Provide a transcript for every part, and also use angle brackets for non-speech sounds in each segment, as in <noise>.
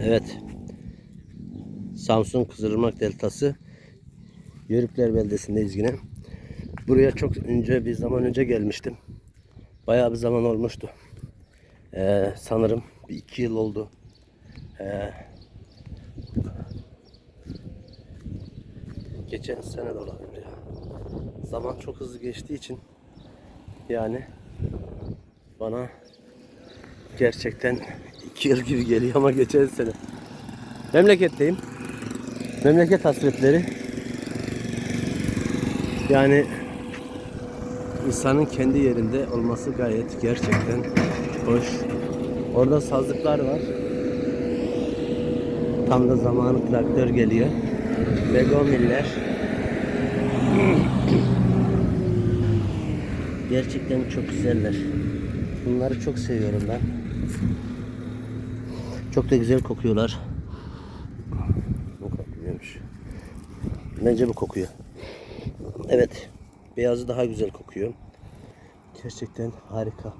Evet. Samsun Kızılırmak Deltası Yörükler Beldesi'ndeyiz yine. Buraya çok önce bir zaman önce gelmiştim. Bayağı bir zaman olmuştu. Ee, sanırım bir iki yıl oldu. Ee, geçen sene de olabilir. Zaman çok hızlı geçtiği için yani bana gerçekten iki yıl gibi geliyor ama geçen sene. Memleketteyim. Memleket hasretleri. Yani insanın kendi yerinde olması gayet gerçekten hoş. Orada sazlıklar var. Tam da zamanı traktör geliyor. Begomiller. Gerçekten çok güzeller. Bunları çok seviyorum ben. Çok da güzel kokuyorlar. Bu kokmuyormuş. Bence bu kokuyor. Evet. Beyazı daha güzel kokuyor. Gerçekten harika.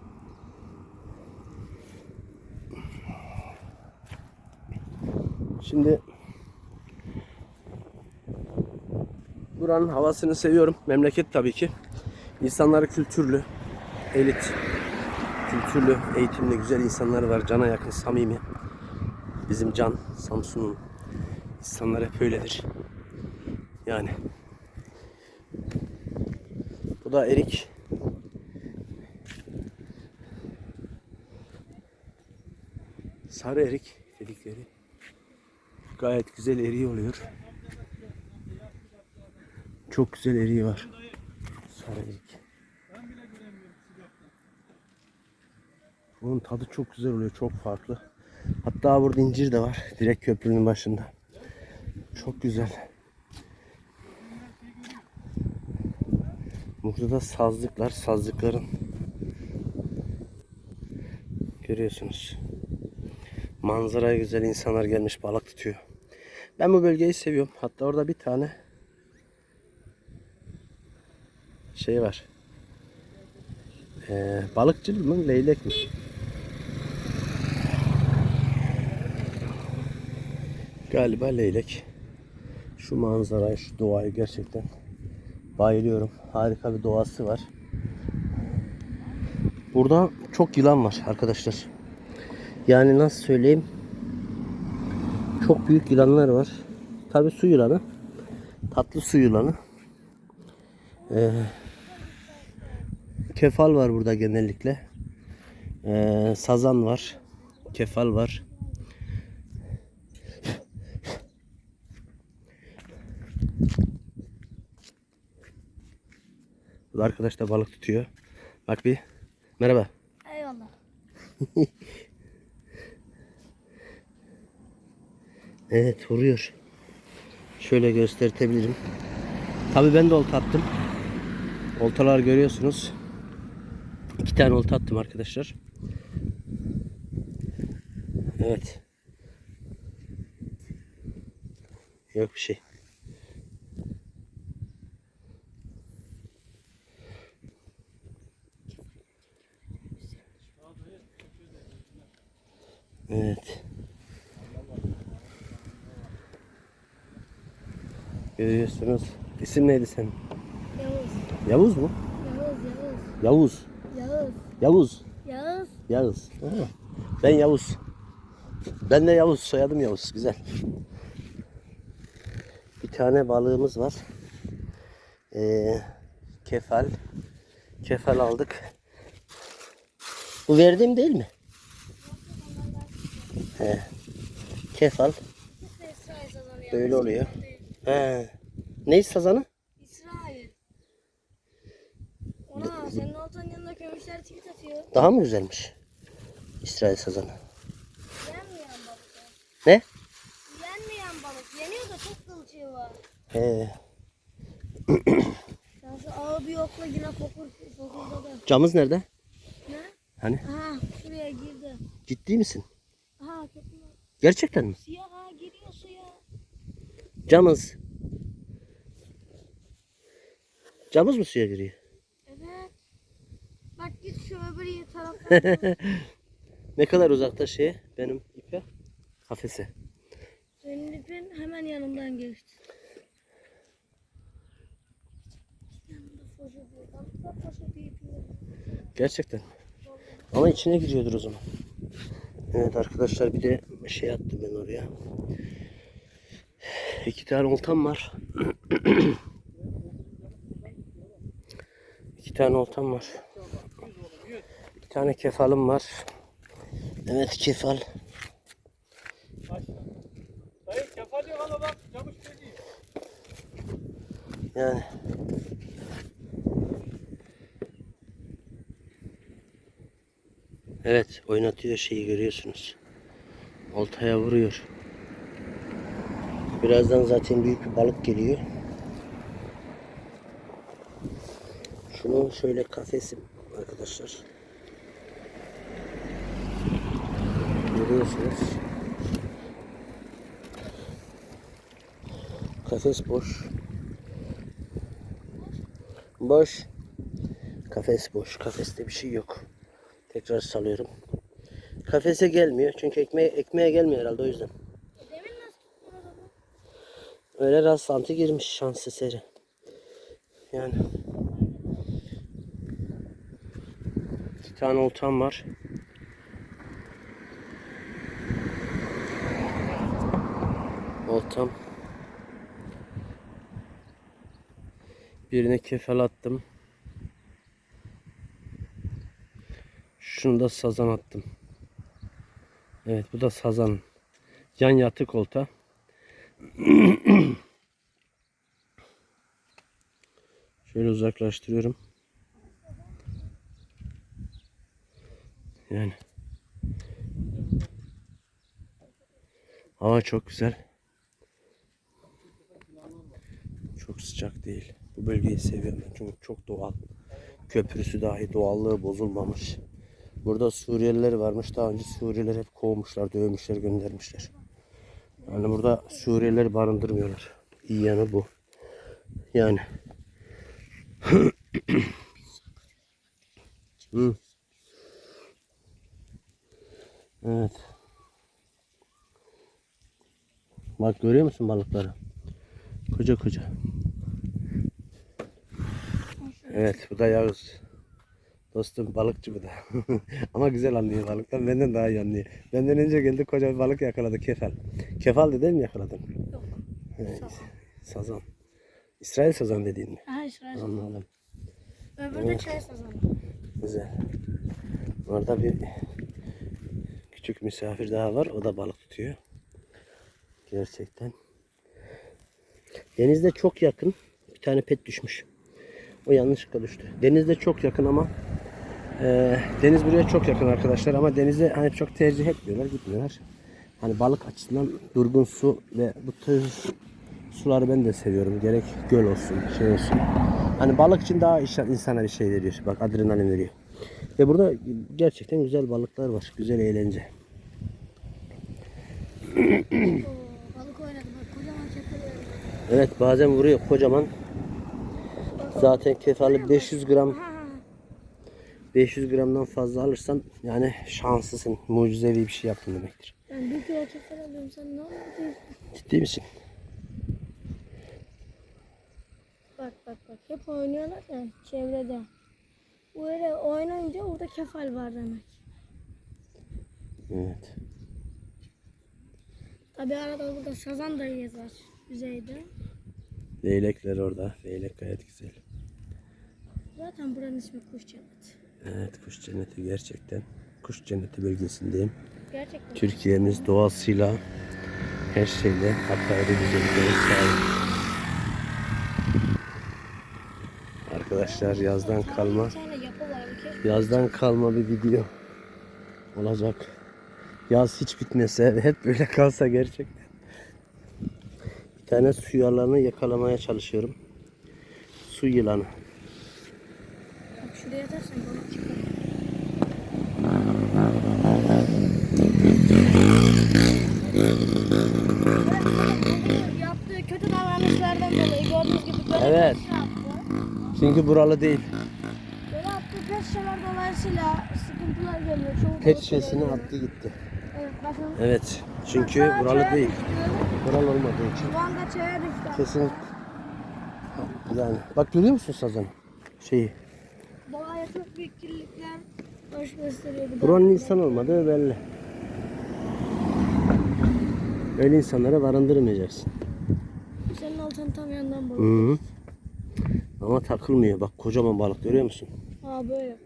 Şimdi buranın havasını seviyorum. Memleket tabii ki. İnsanları kültürlü, elit, kültürlü, eğitimli, güzel insanları var. Cana yakın, samimi. Bizim Can, Samsun'un insanları hep öyledir. Yani. Bu da erik. Sarı erik dedikleri. Gayet güzel eriği oluyor. Çok güzel eriği var. Sarı erik. Bunun tadı çok güzel oluyor. Çok farklı. Hatta burada incir de var. Direkt köprünün başında. Çok güzel. Burada da sazlıklar. Sazlıkların görüyorsunuz. Manzaraya güzel insanlar gelmiş balık tutuyor. Ben bu bölgeyi seviyorum. Hatta orada bir tane şey var. Ee, balıkçıl mı leylek mi? Galiba leylek. Şu manzarayı, şu doğayı gerçekten bayılıyorum. Harika bir doğası var. Burada çok yılan var arkadaşlar. Yani nasıl söyleyeyim? Çok büyük yılanlar var. Tabi su yılanı. Tatlı su yılanı. Ee, kefal var burada genellikle. Ee, sazan var. Kefal var. Bu da arkadaş da balık tutuyor. Bak bir. Merhaba. Eyvallah. <laughs> Evet vuruyor. Şöyle göstertebilirim. Tabii ben de olta attım. Oltalar görüyorsunuz. İki tane olta attım arkadaşlar. Evet. Yok bir şey. Evet. Görüyorsunuz. İsim neydi senin? Yavuz. Yavuz mu? Yavuz, Yavuz. Yavuz. Yavuz. Yavuz. Yavuz. Ben Yavuz. Ben de Yavuz. Soyadım Yavuz. Güzel. Bir tane balığımız var. Ee, kefal. Kefal aldık. Bu verdiğim değil mi? He. Kefal. Böyle oluyor. He. Ne sazanı? İsrail. Ona senin oltanın yanında kömüşler tweet atıyor. Daha mı güzelmiş? İsrail sazanı. Yenmeyen balık. Ne? Yenmeyen balık. Yeniyor da çok kılçığı var. He. <clears throat> Sen şu ağı bir okla yine fokur, fokurdadı. Camız nerede? Ne? Hani? Aha şuraya girdi. Ciddi misin? Gerçekten mi? Siyah ha giriyor suya. Camız. Camız mı suya giriyor? Evet. Bak git şu öbür taraftan. <laughs> Ne kadar uzakta şeye benim ipe? kafese. Zeynep'in hemen yanından geçti. Gerçekten. Ama içine giriyordur o zaman. Evet arkadaşlar bir de şey attım ben oraya. İki tane oltam var. <clears throat> İki tane oltam var. Bir tane kefalım var. Evet kefal. Yani. Evet oynatıyor şeyi görüyorsunuz. Oltaya vuruyor. Birazdan zaten büyük bir balık geliyor. Şunu şöyle kafesim arkadaşlar. Görüyorsunuz. Kafes boş. Boş. Kafes boş. Kafeste bir şey yok. Tekrar salıyorum. Kafese gelmiyor. Çünkü ekmeğe, ekmeğe gelmiyor herhalde o yüzden. Öyle rastlantı girmiş şans eseri. Yani. İki tane oltam var. Oltam. Birine kefal attım. Şunu da sazan attım. Evet bu da sazan. Yan yatık olta. <clears throat> Şöyle uzaklaştırıyorum. Yani. Hava çok güzel. Çok sıcak değil. Bu bölgeyi seviyorum çünkü çok doğal. Köprüsü dahi doğallığı bozulmamış. Burada Suriyeliler varmış. Daha önce Suriyeliler hep kovmuşlar, dövmüşler, göndermişler. Yani burada Suriyelileri barındırmıyorlar. İyi yanı bu. Yani. Evet. Bak görüyor musun balıkları? Koca koca. Evet bu da Yağız. Dostum balıkçı bu da. <laughs> Ama güzel anlıyor balıktan. Benden daha iyi anlıyor. Benden önce geldi koca bir balık yakaladı kefal. Kefal de değil mi yakaladın? Yok. Evet. Sazan. İsrail sazan dediğin mi? Aha İsrail. Anladım. Öbürü de çay sazanı. Güzel. Orada bir küçük misafir daha var. O da balık tutuyor. Gerçekten. Denizde çok yakın. Bir tane pet düşmüş. O yanlışlıkla düştü. Denizde çok yakın ama e, deniz buraya çok yakın arkadaşlar ama denize hani çok tercih etmiyorlar, gitmiyorlar. Hani balık açısından durgun su ve bu tür suları ben de seviyorum. Gerek göl olsun, şey olsun. Hani balık için daha insana bir şey veriyor. Bak adrenalin veriyor. Ve burada gerçekten güzel balıklar var. Güzel eğlence. Evet bazen vuruyor kocaman. Zaten kefalı 500 gram. 500 gramdan fazla alırsan yani şanslısın. Mucizevi bir şey yaptın demektir. Ben bir kilo çakal alıyorum sen ne yapıyorsun? Ciddi misin? Bak bak bak hep oynuyorlar ya çevrede. Böyle oynayınca orada kefal var demek. Evet. Tabi arada burada sazan da yazar yüzeyde. Leylekler orada. Leylek gayet güzel. Zaten buranın ismi kuş cenneti. Evet kuş cenneti gerçekten. Kuş cenneti bölgesindeyim. Gerçekten. Türkiye'miz doğasıyla her şeyle apayrı güzelliklere sahip. Arkadaşlar yazdan kalma yazdan kalma bir video olacak. Yaz hiç bitmese ve hep böyle kalsa gerçekten. Bir tane su yılanı yakalamaya çalışıyorum. Su yılanı. Böyle Evet. yaptı. Çünkü buralı değil. Böyle yaptığı pet şişeler dolayısıyla sıkıntılar geliyor. Çoğu Pet şişesini attı gitti. Evet bakın. Evet. Çünkü Bak, buralı çaya değil. düştü. Buralı olmadığı için. Şu anda çaya düştü. Kesin. Yani bak görüyor musun sazan? Şeyi. Doğaya çok büyük kirlilikler baş gösteriyor. bu da. Buranın insan olmadığı belli. Öyle insanlara barındırmayacaksın. Senin oltan tam yandan balık. Hı -hı. Ama takılmıyor. Bak kocaman balık görüyor musun? Ha böyle.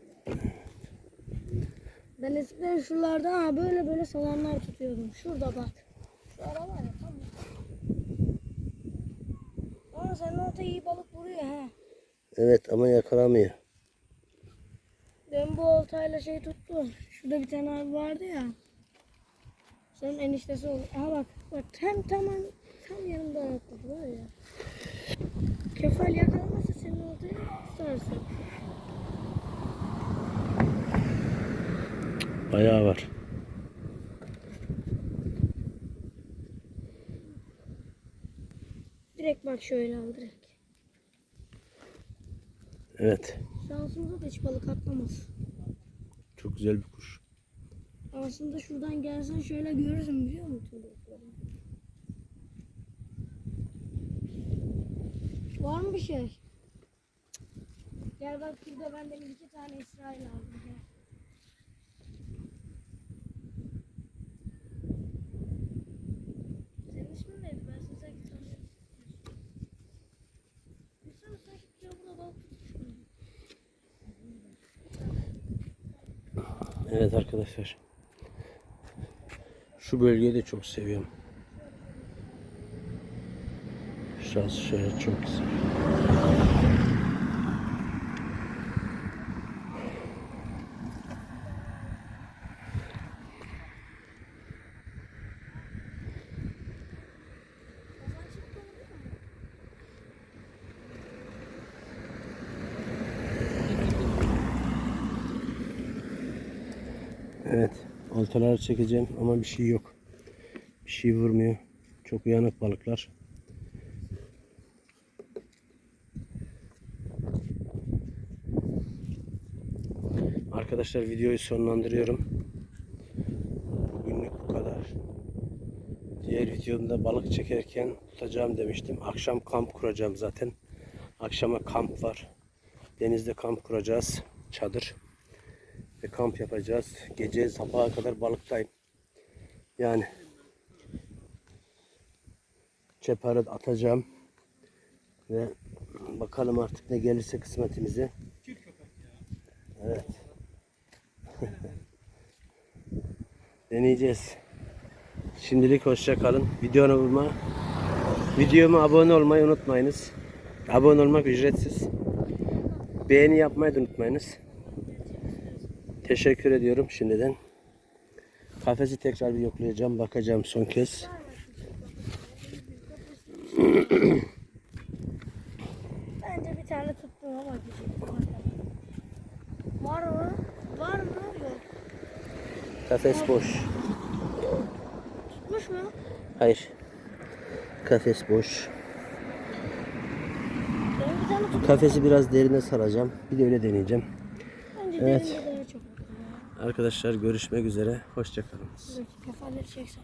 Ben eskiden şuralarda ha böyle böyle salanlar tutuyordum. Şurada bak. Şu ara var ya tam. Ama senin olta iyi balık vuruyor ha. Evet ama yakalamıyor. Ben bu oltayla şey tuttum. Şurada bir tane abi vardı ya. Senin eniştesi oldu. Aha bak. Bak tam tam tam yanımda atladı var ya. Kefal yakalamasa senin oltayı tutarsın. Bayağı var. Direkt bak şöyle al direkt. Evet. Şansımıza da hiç balık atlamaz. Çok güzel bir kuş. Aslında şuradan gelsen şöyle görürsün biliyor musun Var mı bir şey? Gel bak burada ben benim iki tane İsrail aldım. Gel. Senin ismin neydi? Ben size iki tane. Bir sene sanki bir kere burada balık tutmuşum. Evet arkadaşlar. Şu bölgeyi de çok seviyorum. Şurası şöyle çok güzel. Evet. Oltaları çekeceğim ama bir şey yok. Bir şey vurmuyor. Çok uyanık balıklar. Arkadaşlar videoyu sonlandırıyorum. Bugünlük bu kadar. Diğer videomda balık çekerken tutacağım demiştim. Akşam kamp kuracağım zaten. Akşama kamp var. Denizde kamp kuracağız. Çadır ve kamp yapacağız. Gece sabaha kadar balıktayım. Yani çeparı atacağım ve bakalım artık ne gelirse kısmetimize. Evet. Deneyeceğiz. Şimdilik hoşça kalın. Videoma videoma abone olmayı unutmayınız. Abone olmak ücretsiz. Beğeni yapmayı da unutmayınız. Teşekkür ediyorum şimdiden. Kafesi tekrar bir yoklayacağım. Bakacağım son kez. Bence bir tane tuttum ama bir şey. Var mı? Var mı? Yok. Kafes boş. Tutmuş mu? Hayır. Kafes boş. Kafesi biraz derine saracağım. Bir de öyle deneyeceğim. Bence Evet. Arkadaşlar görüşmek üzere. Hoşçakalın. Kafaları çeksen.